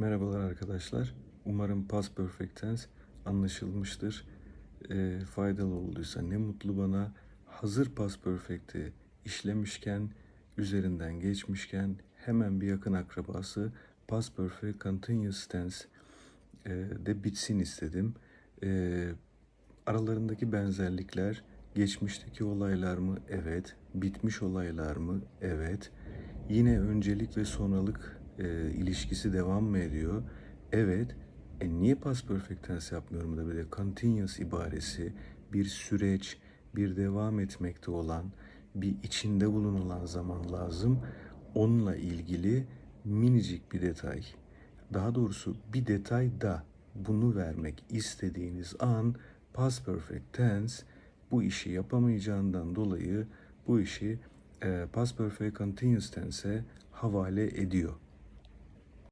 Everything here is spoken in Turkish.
Merhabalar arkadaşlar. Umarım Past Perfect Tense anlaşılmıştır. Ee, faydalı olduysa ne mutlu bana. Hazır Past Perfect'i işlemişken, üzerinden geçmişken hemen bir yakın akrabası Past Perfect Continuous Tense e, de bitsin istedim. Ee, aralarındaki benzerlikler geçmişteki olaylar mı? Evet. Bitmiş olaylar mı? Evet. Yine öncelik ve sonralık e, ilişkisi devam mı ediyor? Evet. E niye past perfect tense yapmıyorum da de continuous ibaresi bir süreç, bir devam etmekte olan, bir içinde bulunulan zaman lazım. Onunla ilgili minicik bir detay. Daha doğrusu bir detay da bunu vermek istediğiniz an past perfect tense bu işi yapamayacağından dolayı bu işi e, past perfect continuous tense'e havale ediyor.